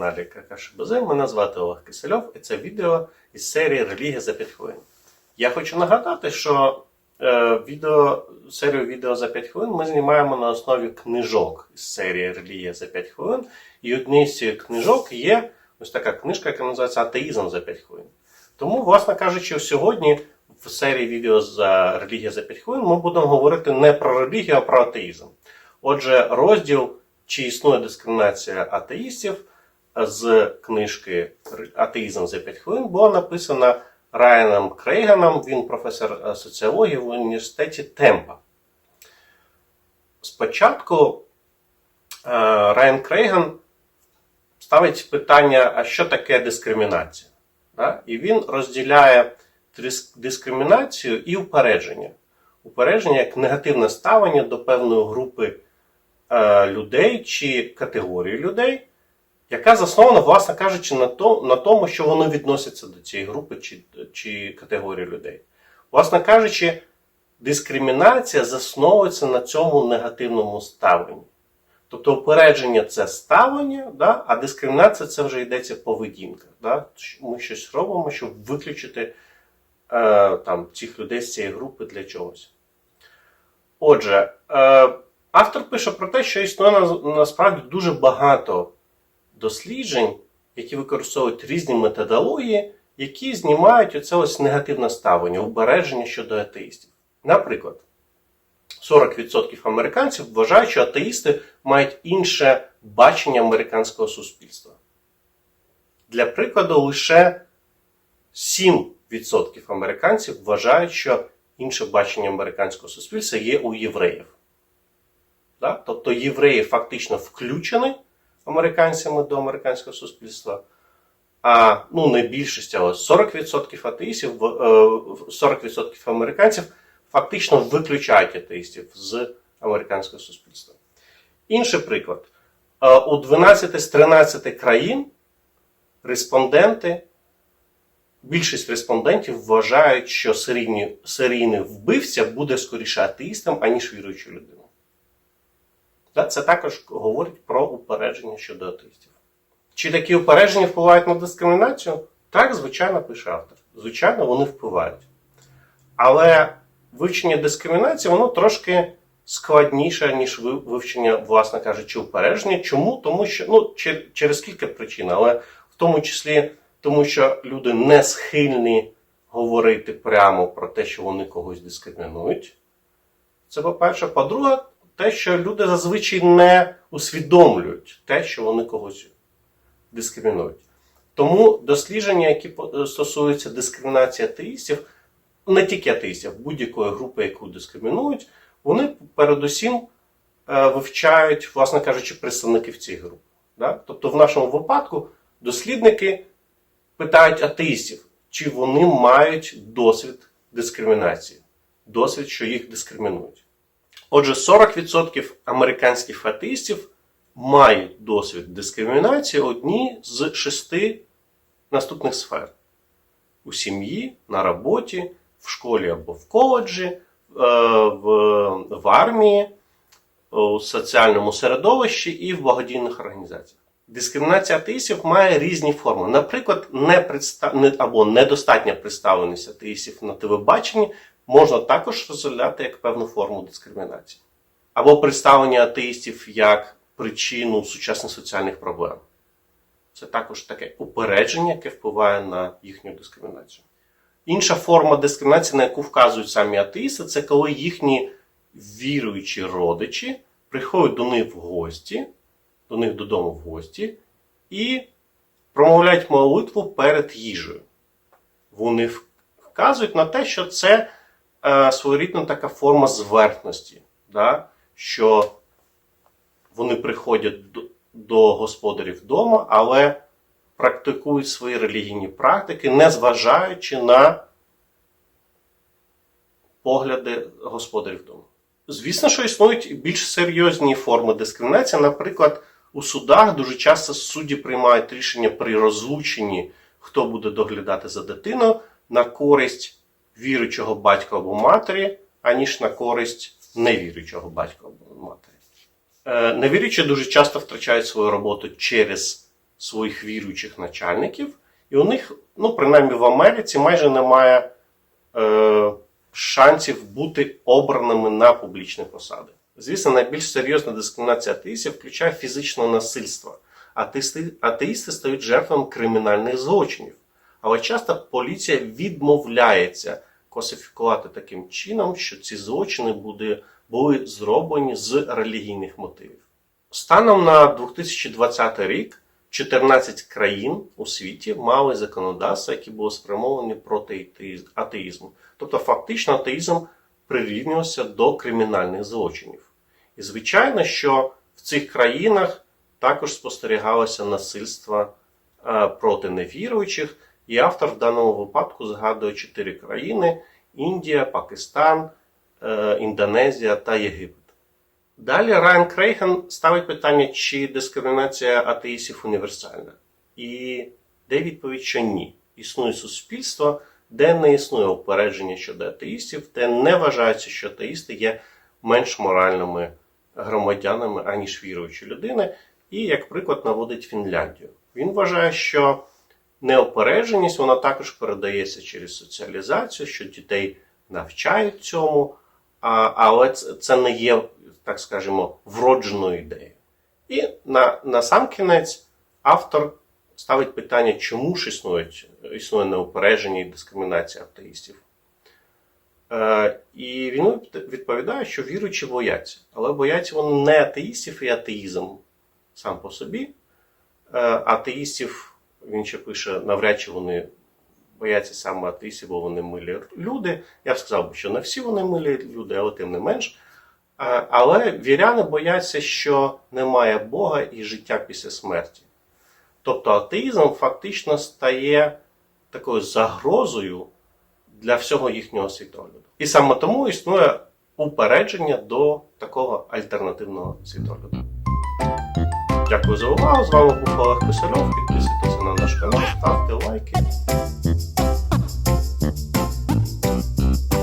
каналі ККШБЗ. Мене звати Олег Кисельов і це відео із серії Релігія за 5 хвилин. Я хочу нагадати, що е, відео, серію відео за 5 хвилин ми знімаємо на основі книжок із серії Релігія за 5 хвилин. І однією з цих книжок є ось така книжка, яка називається Атеїзм за 5 хвилин. Тому, власне кажучи, сьогодні в серії відео за релігія за 5 хвилин ми будемо говорити не про релігію, а про атеїзм. Отже, розділ чи існує дискримінація атеїстів з книжки Атеїзм за 5 хвилин була написана Райаном Крейганом, він професор е, соціології в університеті Темпа. Спочатку е, Райан Крейган ставить питання, а що таке дискримінація? І він розділяє дискримінацію і упередження. Упередження як негативне ставлення до певної групи е, людей чи категорії людей, яка заснована, власне кажучи, на, то, на тому, що вони відносяться до цієї групи чи, чи категорії людей. Власне кажучи, дискримінація засновується на цьому негативному ставленні. Тобто упередження це ставлення, да? а дискримінація це вже йдеться поведінка. Да? Ми щось робимо, щоб виключити е, там, цих людей з цієї групи для чогось. Отже, е, автор пише про те, що існує на- насправді дуже багато досліджень, які використовують різні методології, які знімають оце ось негативне ставлення, упередження щодо атеїстів. Наприклад, 40% американців вважають, що атеїсти мають інше бачення американського суспільства. Для прикладу, лише 7% американців вважають, що інше бачення американського суспільства є у євреїв. Тобто євреї фактично включені американцями до американського суспільства. А ну не більшість, але 40% атеїстів, в- е, 40% американців фактично виключають атеїстів з американського суспільства. Інший приклад. Е, У 12 з 13 країн респонденти, більшість респондентів вважають, що серійний вбивця буде скоріше атеїстом, аніж віруючою людиною. Це також говорить про упередження щодо атеїстів. Чи такі упередження впливають на дискримінацію? Так, звичайно, пише автор. Звичайно, вони впливають. Але вивчення дискримінації воно трошки складніше, ніж вивчення, власне кажучи, упередження. Чому? Тому що ну, через кілька причин, але в тому числі тому, що люди не схильні говорити прямо про те, що вони когось дискримінують. Це по-перше. По-друге, те, що люди зазвичай не усвідомлюють те, що вони когось дискримінують. Тому дослідження, які стосуються дискримінації атеїстів, не тільки атеїстів, будь-якої групи, яку дискримінують, вони передусім е, вивчають, власне кажучи, представників групи. Да? Тобто, в нашому випадку дослідники питають атеїстів, чи вони мають досвід дискримінації, досвід, що їх дискримінують. Отже, 40% американських атеїстів мають досвід дискримінації одні з шести наступних сфер: у сім'ї, на роботі, в школі або в коледжі, е, в, в армії, у соціальному середовищі і в благодійних організаціях. Дискримінація атеїстів має різні форми. Наприклад, не або недостатня представленість атеїстів на телебаченні можна також розглядати як певну форму дискримінації. Або представлення атеїстів як причину сучасних соціальних проблем. Це також таке упередження, яке впливає на їхню дискримінацію. Інша форма дискримінації, на яку вказують самі атеїсти, це коли їхні віруючі родичі приходять до них в гості, до них додому в гості і промовляють молитву перед їжею. Вони вказують на те, що це е, своєрідна така форма зверхності, да? що вони приходять до, до господарів вдома, але практикують свої релігійні практики, не зважаючи на погляди господарів вдома. Звісно, що існують більш серйозні форми дискримінації. Наприклад, у судах дуже часто судді приймають рішення при розлученні, хто буде доглядати за дитиною, на користь віруючого батька або матері, аніж на користь невіруючого батька або матері. Е, Невіруючі дуже часто втрачають свою роботу через своїх віруючих начальників, і у них, ну, принаймні в Америці, майже немає е, шансів бути обраними на публічні посади. Звісно, найбільш серйозна дискримінація атеїстів включає фізичне насильство. Атеїсти, атеїсти стають жертвами кримінальних злочинів. Але часто поліція відмовляється класифікувати таким чином, що ці злочини буде, були зроблені з релігійних мотивів. Станом на 2020 рік 14 країн у світі мали законодавства, які були спрямовані проти атеїзму. Тобто, фактично, атеїзм прирівнювався до кримінальних злочинів. І звичайно, що в цих країнах також спостерігалося насильство е, проти невіруючих, і автор в даному випадку згадує чотири країни: Індія, Пакистан, е, Індонезія та Єгипет. Далі Райан Крейген ставить питання, чи дискримінація атеїстів універсальна. І де відповідь, що ні. Існує суспільство, де не існує упередження щодо атеїстів, де не вважається, що атеїсти є менш моральними громадянами, аніж віруючі людини. І, як приклад, наводить Фінляндію. Він вважає, що неопередженість вона також передається через соціалізацію, що дітей навчають цьому, але це не є, так скажемо, вродженою ідеєю. І на, на сам кінець автор ставить питання, чому ж існують, існує неупередження і дискримінація атеїстів. Е, і він відповідає, що віруючі бояться, але бояться вони не атеїстів і атеїзм сам по собі. Е, атеїстів, він ще пише, навряд чи вони бояться саме атеїстів, бо вони милі люди. Я б сказав, що не всі вони милі люди, але тим не менш. Е, Але віряни бояться, що немає Бога і життя після смерті. Тобто атеїзм фактично стає такою загрозою для всього їхнього світогляду. І саме тому існує упередження до такого альтернативного світогляду. Дякую за увагу. З вами був Олег Кисельов. Підписуйтесь на наш канал, ставте лайки.